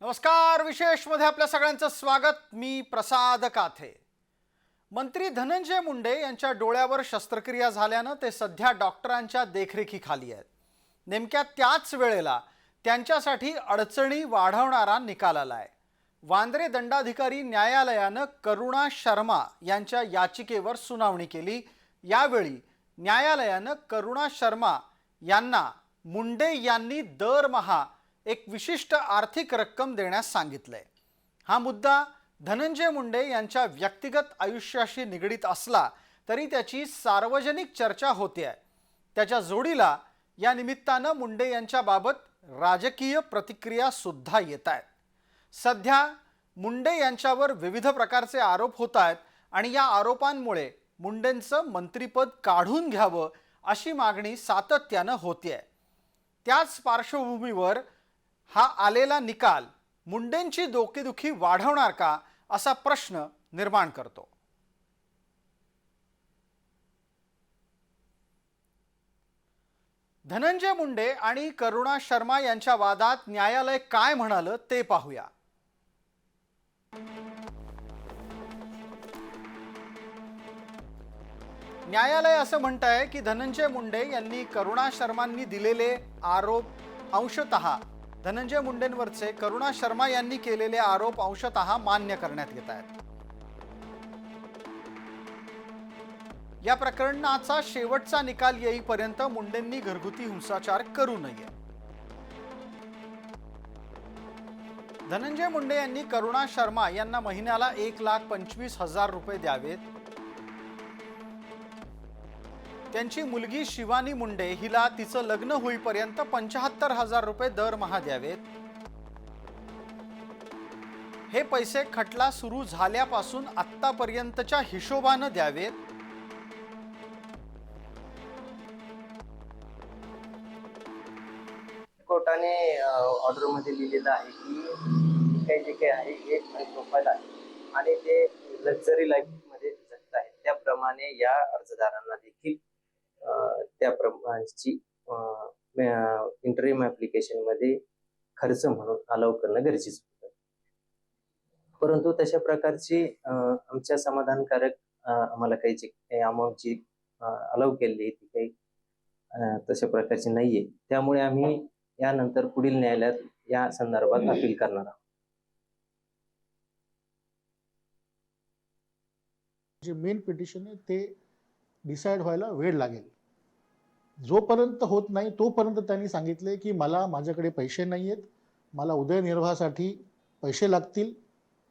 नमस्कार विशेषमध्ये आपल्या सगळ्यांचं स्वागत. मी प्रसाद काथे. मंत्री धनंजय मुंडे यांच्या डोळ्यावर शस्त्रक्रिया झाल्यानं ते सध्या डॉक्टरांच्या देखरेखीखाली आहेत. नेमक्या त्याच वेळेला त्यांच्यासाठी अडचणी वाढवणारा निकाल आहे वांद्रे दंडाधिकारी न्यायालयानं करुणा शर्मा यांच्या याचिकेवर सुनावणी केली. यावेळी न्यायालयानं करुणा शर्मा यांना मुंडे यांनी दरमहा एक विशिष्ट आर्थिक रक्कम देण्यास सांगितलंय. हा मुद्दा धनंजय मुंडे यांच्या व्यक्तिगत आयुष्याशी निगडीत असला तरी त्याची सार्वजनिक चर्चा होते आहे त्याच्या जोडीला या निमित्तानं मुंडे यांच्याबाबत राजकीय प्रतिक्रिया सुद्धा येत आहेत सध्या मुंडे यांच्यावर विविध प्रकारचे आरोप होत आहेत आणि या आरोपांमुळे मुंडेंचं मंत्रिपद काढून घ्यावं अशी मागणी सातत्यानं होतीये. त्याच पार्श्वभूमीवर हा आलेला निकाल मुंडेंची डोकेदुखी वाढवणार का असा प्रश्न निर्माण करतो. धनंजय मुंडे आणि करुणा शर्मा यांच्या वादात न्यायालय काय म्हणालं ते पाहूया. न्यायालय असं म्हणत आहे की धनंजय मुंडे यांनी करुणा शर्मांनी दिलेले आरोप अंशतः धनंजय मुंडेंवरचे करुणा शर्मा यांनी केलेले आरोप अंशत मान्य करण्यात येत आहेत. या प्रकरणाचा शेवटचा निकाल येईपर्यंत मुंडेंनी घरगुती हिंसाचार करू नये. धनंजय मुंडे यांनी करुणा शर्मा यांना महिन्याला एक लाख पंचवीस हजार रुपये द्यावेत. त्यांची मुलगी शिवानी मुंडे हिला तिचं लग्न होईपर्यंत पंचाहत्तर हजार रुपये दरमहा द्यावेत हे पैसे खटला सुरू झाल्यापासून आत्तापर्यंतच्या हिशोबानं द्यावेत. कोर्टाने ऑर्डरमध्ये लिहिलेलं आहे की काही जे काही आहे हे प्रोफाईल आहे आणि ते लक्झरी लाईफमध्ये जगत आहेत. त्याप्रमाणे या अर्जदारांना देखील त्या प्रमाणची इंटरव्ह्यू ऍप्लिकेशनमध्ये खर्च म्हणून अलाव करणं गरजेचं होतं. परंतु तशा प्रकारची आमच्या समाधानकारक आम्हाला काही जे काही अमाऊंट जी अलाव केलेली आहे ती काही तशा प्रकारची नाहीये. त्यामुळे आम्ही यानंतर पुढील न्यायालयात या संदर्भात अपील करणार आहोत. जे मेन पिटिशन आहे ते डिसाईड व्हायला वेळ लागेल. जोपर्यंत होत नाही तोपर्यंत त्यांनी सांगितले की मला माझ्याकडे पैसे नाही आहेत मला उदयनिर्वाहासाठी पैसे लागतील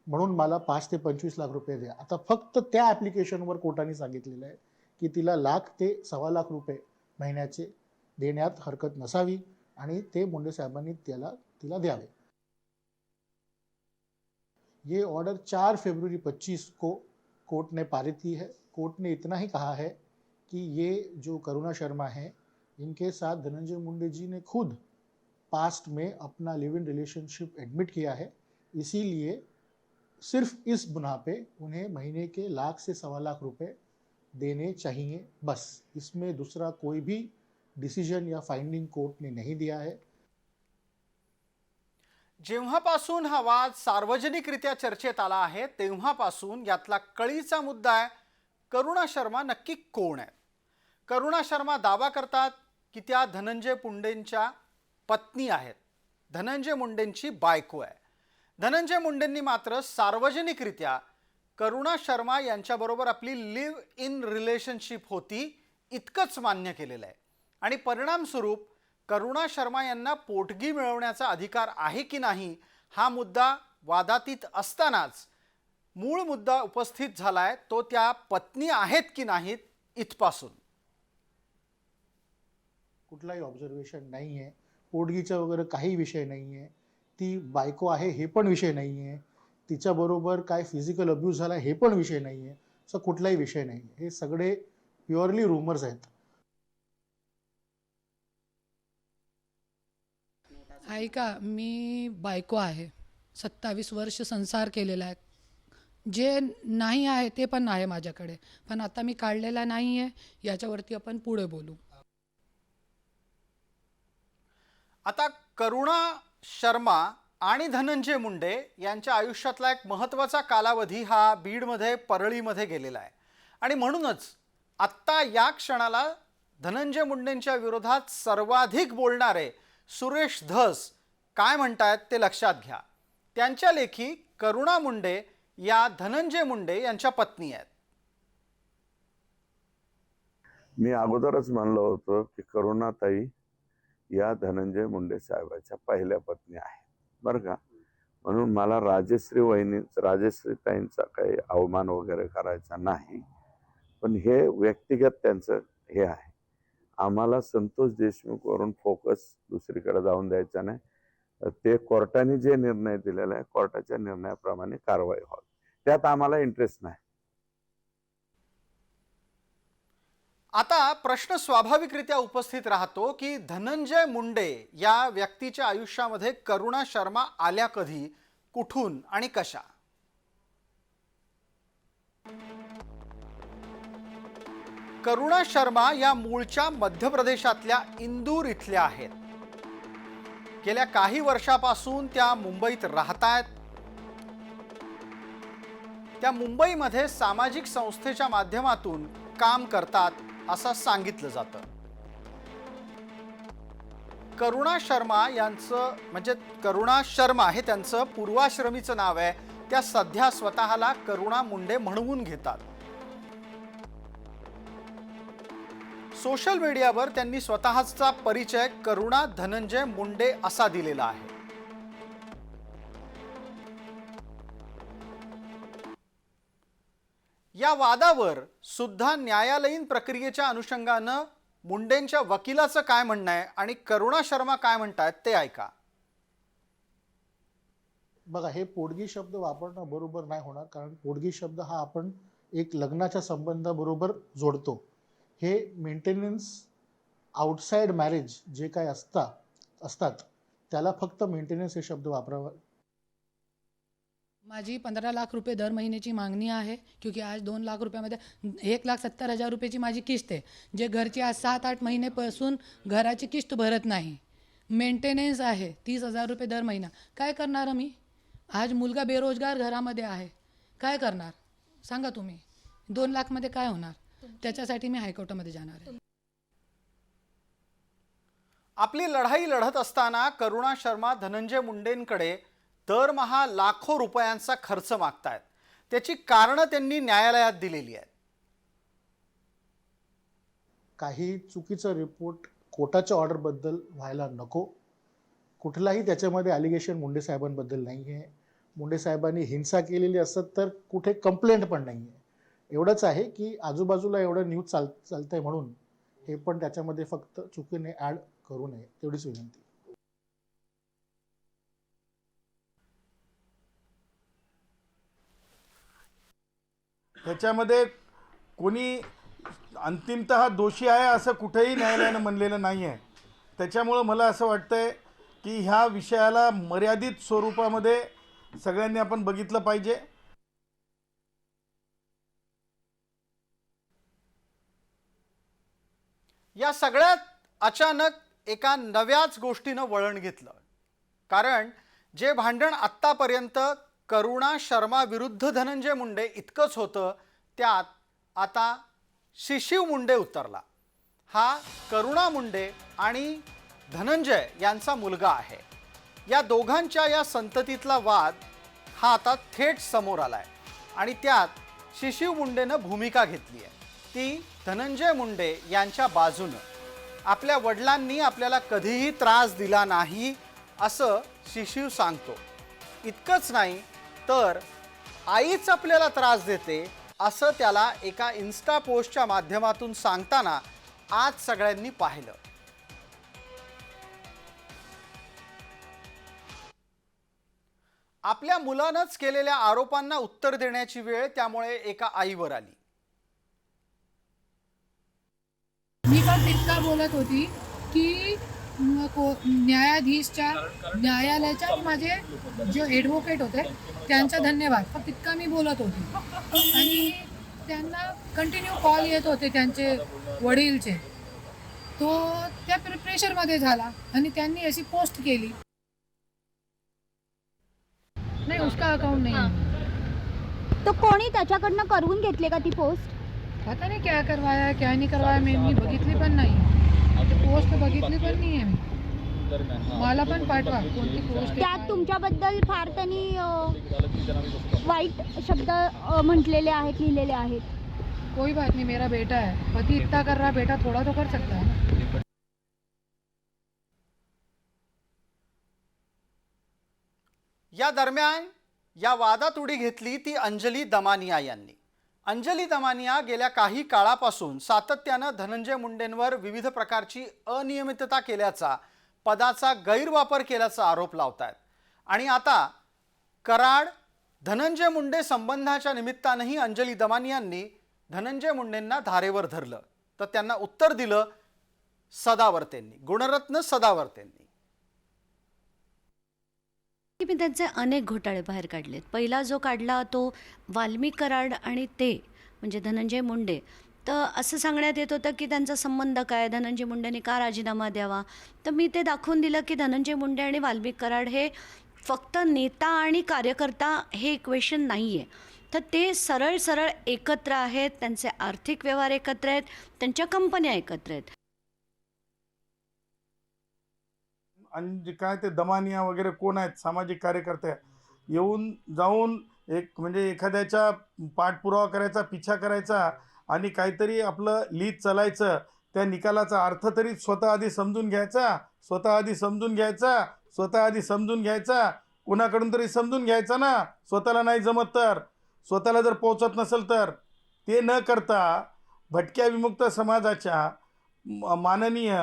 म्हणून मला पाच ते पंचवीस लाख रुपये द्या. आता फक्त त्या ॲप्लिकेशनवर कोर्टाने सांगितलेलं आहे की तिला लाख ते सव्वा लाख रुपये महिन्याचे देण्यात हरकत नसावी आणि ते मुंडे साहेबांनी त्याला तिला द्यावे. ये ऑर्डर चार फरवरी 25 को कोर्ट ने पारित की है. कोर्ट ने इतना ही कहा है कि ये जो करुणा शर्मा है, इनके साथ धनंजय मुंडे जी ने खुद पास्ट में अपना लिव इन रिलेशनशिप एडमिट किया है। इसीलिए सिर्फ़ इस बुना पे उन्हें महीने के लाख से सवा लाख रुपए देने चाहिए, बस। इसमें दूसरा कोई भी डिसीज़न या फाइंडिंग कोर्ट ने नहीं दिया है। जेव्हापासून हा वाद सार्वजनिकरित्या चर्चेत आला आहे, तेव्हापासून यातला कळीचा मुद्दा आहे, करुणा शर्मा नक्की कोण आहेत? करुणा शर्मा दावा करतात की त्या धनंजय मुंडेंच्या पत्नी आहेत. धनंजय मुंडेंची बायको आहे. धनंजय मुंडेंनी मात्र सार्वजनिकरित्या करुणा शर्मा यांच्याबरोबर आपली लिव्ह इन रिलेशनशिप होती इतकंच मान्य केलेलं आहे. आणि परिणामस्वरूप करुणा शर्मा यांना पोटगी मिळवण्याचा अधिकार आहे की नाही हा मुद्दा वादातीत असतानाच मूळ मुद्दा उपस्थित झाला आहे तो त्या पत्नी आहेत की नाहीत इथपासून. कुठलाही ऑब्झर्वेशन नाही आहे पोटगीचा वगैरे काही विषय नाही आहे ती बायको आहे हे पण विषय नाही आहे तिच्याबरोबर काय फिजिकल अब्यूज झाला हे पण विषय नाही आहे असं कुठलाही विषय नाही हे सगळे प्युअरली रुमर्स आहेत. ऐका मी बायको आहे. सत्तावीस वर्ष संसार केलेला आहे. जे नाही आहे ते पण आहे माझ्याकडे. पण आता मी काढलेला नाही आहे याच्यावरती आपण पुढे बोलू. आता करुणा शर्मा आणि धनंजय मुंडे यांच्या आयुष्यातला एक महत्त्वाचा कालावधी हा बीडमध्ये परळीमध्ये गेलेला आहे. आणि म्हणूनच आत्ता या क्षणाला धनंजय मुंडेंच्या विरोधात सर्वाधिक बोलणारे सुरेश धस काय म्हणतायत ते लक्षात घ्या. त्यांच्या लेखी करुणा मुंडे या धनंजय मुंडे यांच्या पत्नी आहेत. मी अगोदरच म्हणलं होतं की करुणाताई या धनंजय मुंडे साहेबाच्या पहिल्या पत्नी आहेत. बरं का? म्हणून मला राजश्री वहिनी राजश्रीताईंचा काही अवमान वगैरे करायचा नाही. पण हे व्यक्तिगत त्यांचं हे आहे. आम्हाला संतोष देशमुखवरून फोकस दुसरीकडे जाऊन द्यायचा नाही. ते कोर्टाने जे निर्णय दिलेला आहे कोर्टाच्या निर्णयाप्रमाणे कारवाई व्हावी. त्यात आम्हाला इंटरेस्ट नाही. आता प्रश्न स्वाभाविकरित्या उपस्थित राहतो की धनंजय मुंडे या व्यक्तीच्या आयुष्यामध्ये करुणा शर्मा आल्या कधी कुठून आणि कशा? करुणा शर्मा या मूळच्या मध्य प्रदेशातल्या इंदूर इथल्या आहेत. गेल्या काही वर्षापासून त्या मुंबईत राहत आहेत त्या मुंबईमध्ये सामाजिक संस्थेच्या माध्यमातून काम करतात. असं सांगितलं जातं. करुणा शर्मा यांचं म्हणजे करुणा शर्मा हे त्यांचं पूर्वाश्रमीचं नाव आहे. त्या सध्या स्वतःला करुणा मुंडे म्हणवून घेतात. सोशल मीडियावर त्यांनी स्वतःचा परिचय करुणा धनंजय मुंडे असा दिलेला आहे. या वादावर सुद्धा न्यायालयीन प्रक्रियेच्या अनुषंगानं मुंडेंच्या वकिलाचं काय म्हणणं आहे आणि करुणा शर्मा काय म्हणतायत ते ऐका. बघा हे पोडगी शब्द वापरणं बरोबर नाही होणार कारण पोडगी शब्द हा आपण एक लग्नाच्या संबंधाबरोबर जोडतो. हे मेंटेनन्स आउटसाइड मॅरेज जे काय असतात असतात त्याला फक्त मेंटेनन्स हे शब्द वापरावा माझी पंधरा लाख रुपये दर महिन्याची मागणी आहे क्योंकि आज दोन लाख रुपयामध्ये एक लाख सत्तर हजार रुपयाची माझी किस्त आहे जे घरची आज सात आठ महिनेपासून घराची किस्त भरत नाही. मेंटेनन्स आहे तीस हजार रुपये दर महिना. काय करणार मी? आज मुलगा बेरोजगार घरामध्ये आहे काय करणार? सांगा तुम्ही. दोन लाखमध्ये काय होणार? त्याच्यासाठी मी हायकोर्टामध्ये जाणार आहे. आपली लढाई लढत असताना करुणा शर्मा धनंजय मुंडेंकडे दरमहा लाखो रुपयांचा खर्च मागतायत. त्याची कारणं त्यांनी न्यायालयात दिलेली आहेत. काही चुकीचं रिपोर्ट कोर्टाच्या ऑर्डरबद्दल व्हायला नको. कुठलाही त्याच्यामध्ये ॲलिगेशन मुंडे साहेबांबद्दल नाही आहे मुंडे साहेबांनी हिंसा केलेली असत तर कुठे कंप्लेंट पण नाही आहे एवढंच आहे की आजूबाजूला एवढं न्यूज चाल चालतंय म्हणून हे पण त्याच्यामध्ये फक्त चुकीने ॲड करू नये तेवढीच विनंती. त्याच्यामध्ये कोणी अंतिमत दोषी आहे असं कुठेही न्यायालयानं म्हणलेलं नाही आहे त्याच्यामुळं मला असं वाटतंय की ह्या विषयाला मर्यादित स्वरूपामध्ये सगळ्यांनी आपण बघितलं पाहिजे. या सगळ्यात अचानक एका नव्याच गोष्टीनं वळण घेतलं. कारण जे भांडण आत्तापर्यंत करुणा शर्मा विरुद्ध धनंजय मुंडे इतकंच होतं त्यात आता शिशिव मुंडे उतरला. हा करुणा मुंडे आणि धनंजय यांचा मुलगा आहे. या दोघांच्या या संततीतला वाद हा आता थेट समोर आला आहे आणि त्यात शिशिव मुंडेनं भूमिका घेतली आहे. ती धनंजय मुंडे यांच्या बाजूनं. आपल्या वडिलांनी आपल्याला कधीही त्रास दिला नाही असं शिशिव सांगतो. इतकंच नाही तर आईच आपल्याला त्रास देते असं त्याला एका इन्स्टा पोस्टच्या माध्यमातून सांगताना आज सगळ्यांनी पाहिलं. आपल्या मुलानंच केलेल्या आरोपांना उत्तर देण्याची वेळ त्यामुळे एका आईवर आली. मी पण तितका बोलत होती की को न्यायाधीशच्या न्यायालयाच्या माझे जे ॲडव्होकेट होते त्यांचा धन्यवाद. फक्त तितका मी बोलत होती. आणि त्यांना कंटिन्यू कॉल येत होते त्यांचे वडीलचे. तो त्या प्रे प्रेशरमध्ये झाला आणि त्यांनी अशी पोस्ट केली. उसका अकाउंट नहीं. तो कोणी त्याच्याकडनं करवून घेतले का ती पोस्ट पता नहीं क्या करवाया क्या नहीं करवाया मी मी बघितली पण नाही. पोस्ट बघितली पण नाही आहे मी. मला पण पाठवा कोणती पोस्ट त्यात तुमच्याबद्दल फार त्यांनी अ, वाईट शब्द अ, म्हटलेले आहेत लिहिलेले आहेत. कोई बात नहीं मेरा बेटा है. पति इतना कर रहा है बेटा थोड़ा तो कर सकता है ना? या दरम्यान या वादात उडी घेतली ती अंजली दमानिया यांनी. अंजली दमानिया गेल्या काही काळापासून सातत्यानं धनंजय मुंडेंवर विविध प्रकारची अनियमितता केल्याचा पदाचा गैरवापर केल्याचा आरोप लावत आहेत आणि आता कराड धनंजय मुंडे संबंधाच्या निमित्तानंही अंजली दमानियांनी धनंजय मुंडेंना धारेवर धरलं. तर त्यांना उत्तर दिलं सदावर्तेंनी गुणरत्न सदावर्तेंनी. की मी त्यांचे अनेक घोटाळे बाहेर काढलेत. पहिला जो काढला तो वाल्मिक कराड आणि ते म्हणजे धनंजय मुंडे. तर असं सांगण्यात येत होतं की त्यांचा संबंध काय? धनंजय मुंडेने का राजीनामा द्यावा? तर मी ते दाखवून दिलं की धनंजय मुंडे आणि वाल्मिक कराड हे फक्त नेता आणि कार्यकर्ता हे इक्वेशन नाही आहे तर ते सरळ सरळ एकत्र आहेत त्यांचे आर्थिक व्यवहार एकत्र आहेत त्यांच्या कंपन्या एकत्र आहेत. आणि जे काय ते दमानिया वगैरे कोण आहेत सामाजिक कार्यकर्ते येऊन जाऊन एक म्हणजे एखाद्याच्या पाठपुरावा करायचा पिछा करायचा आणि काहीतरी आपलं लीज चालायचं त्या निकालाचा अर्थ तरी स्वतः आधी समजून घ्यायचा स्वतः आधी समजून घ्यायचा स्वतः आधी समजून घ्यायचा कुणाकडून तरी समजून घ्यायचा ना स्वतःला नाही जमत तर स्वतःला जर पोचत नसेल तर ते न करता भटक्या विमुक्त समाजाच्या माननीय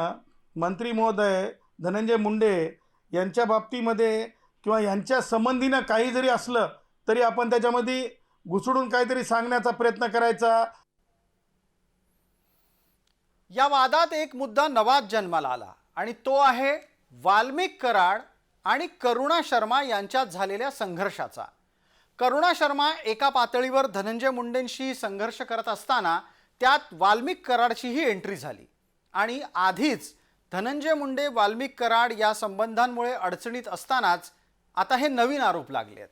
मंत्री महोदय धनंजय मुंडे यांच्या बाबतीमध्ये किंवा यांच्या संबंधीनं काही जरी असलं तरी आपण त्याच्यामध्ये घुसडून काहीतरी सांगण्याचा प्रयत्न करायचा. या वादात एक मुद्दा नवाच जन्माला आला आणि तो आहे वाल्मिक कराड आणि करुणा शर्मा यांच्यात झालेल्या संघर्षाचा. करुणा शर्मा एका पातळीवर धनंजय मुंडेंशी संघर्ष करत असताना त्यात वाल्मिक कराडचीही एंट्री झाली आणि आधीच धनंजय मुंडे वाल्मिक कराड या संबंधांमुळे अडचणीत असतानाच आता हे नवीन आरोप लागले आहेत.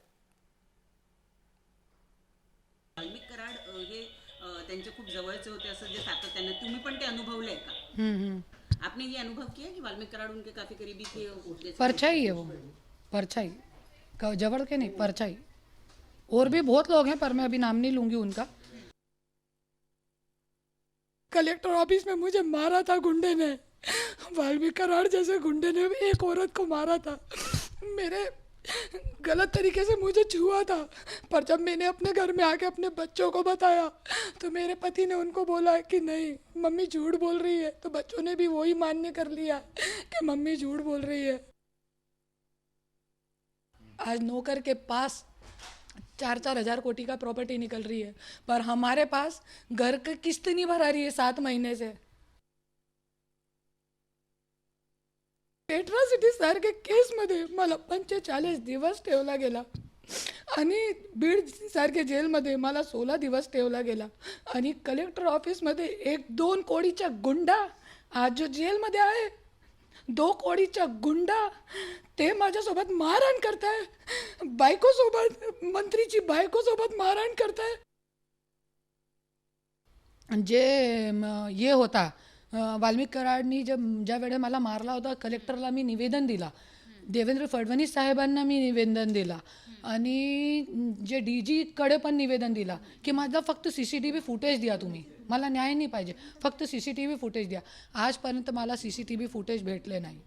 वाल्मिक कराड अ, हे अ, त्यांचे खूप जवळचे होते असं जे सातत्याने तुम्ही पण ते अनुभवलंय का? हम्म, हम्म. आपने ये अनुभव किया कि वाल्मिक कराड उनके काफी करीबी थे परछाई है वो परछाई. क- जबड़ के नहीं परछाई. और भी बहुत लोग हैं पर मैं अभी नाम नहीं लूंगी उनका. कलेक्टर ऑफिस में मुझे मारा था गुंडे ने. वाल्मीकि कराड़ जैसे गुंडे ने एक औरत को मारा था। मेरे गलत तरीके से मुझे छुआ था, पर जब मैंने अपने घर में आके अपने बच्चों को बताया तो मेरे पति ने उनको बोला कि नहीं, मम्मी झूठ बोल रही है। तो बच्चों ने भी वही मान्य कर लिया कि मम्मी झूठ बोल रही है। आज नौकर के पास चार चार हज़ार कोटी का प्रॉपर्टी निकल रही है, पर हमारे पास घर की किस्त नहीं भरा रही है सात महीने से। एट्रॉसिटी केसमध्ये मला पंचेचाळीस दिवस ठेवला गेला. आणि बीड सारख्या जेलमध्ये मला सोळा दिवस ठेवला गेला. आणि कलेक्टर ऑफिसमध्ये एक दोन कोडीचा गुंडा आज जो जेलमध्ये आहे. दो कोडीचा गुंडा ते माझ्यासोबत मारहाण करताय. बायकोसोबत मंत्रीची बायकोसोबत मारहाण करताय. जे ये होता वाल्मिक कराडनी जे ज्या वेळे मला मारला होता कलेक्टरला मी निवेदन दिला. देवेंद्र फडणवीस साहेबांना मी निवेदन दिला. आणि जे डी जीकडे पण निवेदन दिला की माझा फक्त C C T V footage द्या तुम्ही. मला न्याय नाही पाहिजे. फक्त C C T V footage द्या. आजपर्यंत मला C C T V footage भेटले नाही.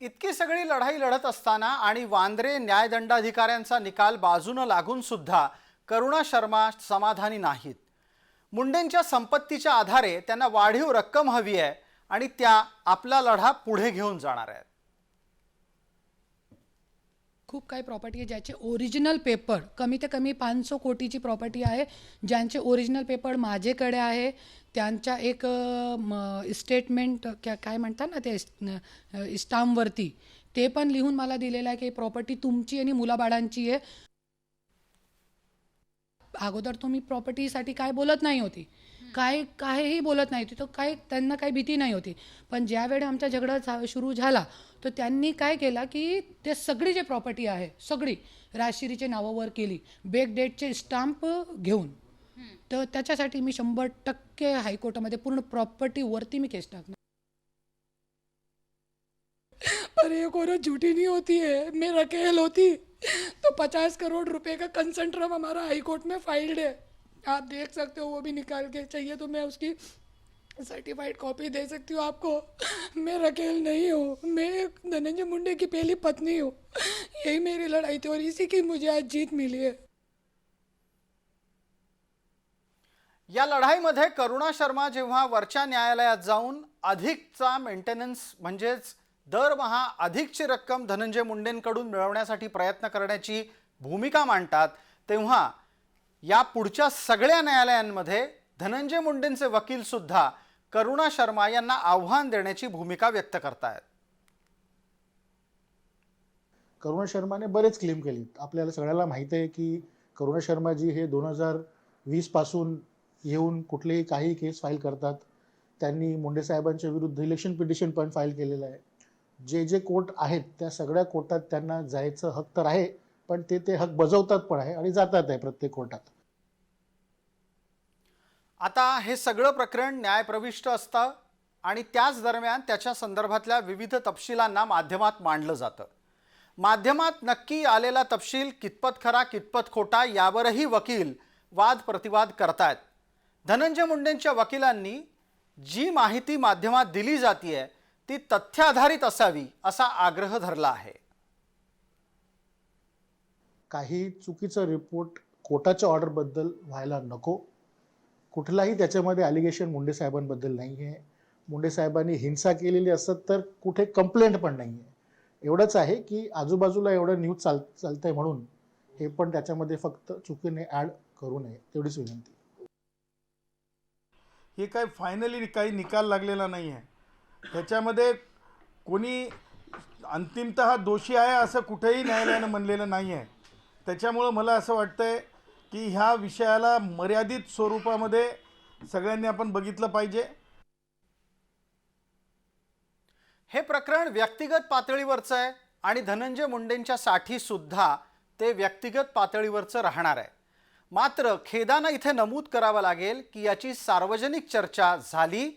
इतकी सगळी लढाई लढत असताना आणि वांद्रे न्यायदंडाधिकाऱ्यांचा निकाल बाजूनं लागून सुद्धा करुणा शर्मा समाधानी नाहीत. मुंडेंच्या संपत्तीच्या आधारे त्यांना वाढीव रक्कम हवी आहे आणि त्या आपला लढा पुढे घेऊन जाणार आहेत. खूप काही प्रॉपर्टी आहे ज्याचे ओरिजिनल पेपर कमी ते कमी पाचशे कोटीची प्रॉपर्टी आहे ज्यांचे ओरिजिनल पेपर माझ्याकडे आहे. त्यांच्या एक स्टेटमेंट क्या काय म्हणतात ना ते इस्टामवरती ते पण लिहून मला दिलेलं आहे की प्रॉपर्टी तुमची आणि मुलाबाळांची आहे. अगोदर तो मी प्रॉपर्टीसाठी काय बोलत नाही होती. काय काहीही बोलत नाही तिथं काय त्यांना काही भीती नाही होती. पण ज्यावेळी आमचा झगडा झा सुरू झाला तर त्यांनी काय केला की ते सगळी जे प्रॉपर्टी आहे सगळी राजशिरीचे नावावर केली. बेक डेटचे स्टाम्प घेऊन. तर त्याच्यासाठी मी शंभर टक्के हायकोर्टामध्ये पूर्ण प्रॉपर्टीवरती मी केस टाकणार. अरे ये औरत झूठी नहीं होती है मैं रकेल होती। तो पचास करोड़ रुपए का कंसेंट्रम हमारा हाई कोर्ट में फाइल्ड है। आप देख सकते हो वो भी निकाल के चाहिए तो मैं उसकी सर्टिफाइड कॉपी दे सकती हूँ आपको। मैं रकेल नहीं हूँ मैं धनंजय मुंडे की पहली पत्नी हूँ। यही मेरी लड़ाई थी और इसी की मुझे आज जीत मिली है। या लढाईमध्ये करुणा शर्मा जेव्हा वरच्या न्यायालयात जाऊन अधिकचा मेंटेनन्स म्हणजेच दरमहा अधिकची रक्कम धनंजय मुंडेंकडून मिळवण्यासाठी प्रयत्न करण्याची भूमिका मांडतात तेव्हा या पुढच्या सगळ्या न्यायालयांमध्ये धनंजय मुंडेंचे वकील सुद्धा करुणा शर्मा यांना आव्हान देण्याची भूमिका व्यक्त करतायत. करुणा शर्माने बरेच क्लेम केले आपल्याला सगळ्याला माहीत आहे की करुणा शर्माजी हे दोन हजार वीसपासून येऊन कुठलेही काही केस फाईल करतात. त्यांनी मुंडे साहेबांच्या विरुद्ध इलेक्शन पिटिशन पण फाईल केलेलं आहे. जे जे कोर्ट आहेत त्या सगळ्या कोर्टात त्यांना जायचं हक तर आहे पण ते ते हक बजवतात पण आहे आणि जातात आहे प्रत्येक कोर्टात आता हे सगळं प्रकरण न्यायप्रविष्ट असतं आणि त्याच दरम्यान त्याच्या संदर्भातल्या विविध तपशिलांना माध्यमात मांडलं जातं. माध्यमात नक्की आलेला तपशील कितपत खरा कितपत खोटा यावरही वकील वाद प्रतिवाद करतायत. धनंजय मुंडेंच्या वकिलांनी जी माहिती माध्यमात दिली जातीये ती तथ्याधारित असावी असा आग्रह धरला आहे. काही चुकीचं रिपोर्ट कोर्टाच्या ऑर्डरबद्दल व्हायला नको. कुठलाही त्याच्यामध्ये ॲलिगेशन मुंडे साहेबांबद्दल नाही आहे मुंडे साहेबांनी हिंसा केलेली असत तर कुठे कंप्लेंट पण नाही आहे एवढंच आहे की आजूबाजूला एवढं न्यूज चाल चालतंय म्हणून हे पण त्याच्यामध्ये फक्त चुकीने ॲड करू नये तेवढीच विनंती. हे काय फायनली काही निकाल लागलेला नाही आहे त्याच्यामध्ये कोणी अंतिमत दोषी आहे असं कुठेही न्यायालयानं म्हणलेलं नाही आहे त्याच्यामुळं मला असं वाटतंय की ह्या विषयाला मर्यादित स्वरूपामध्ये सगळ्यांनी आपण बघितलं पाहिजे. हे प्रकरण व्यक्तिगत पातळीवरचं आहे आणि धनंजय मुंडेंच्या साठी सुद्धा ते व्यक्तिगत पातळीवरचं राहणार आहे. मात्र खेदानं इथे नमूद करावं लागेल की याची सार्वजनिक चर्चा झाली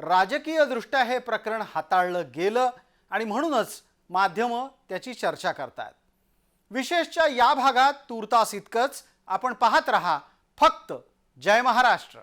राजकीयदृष्ट्या हे प्रकरण हाताळलं गेलं आणि म्हणूनच माध्यमं त्याची चर्चा करतात विशेषच्या या भागात तूर्तास इतकंच. आपण पाहत रहा फक्त जय महाराष्ट्र.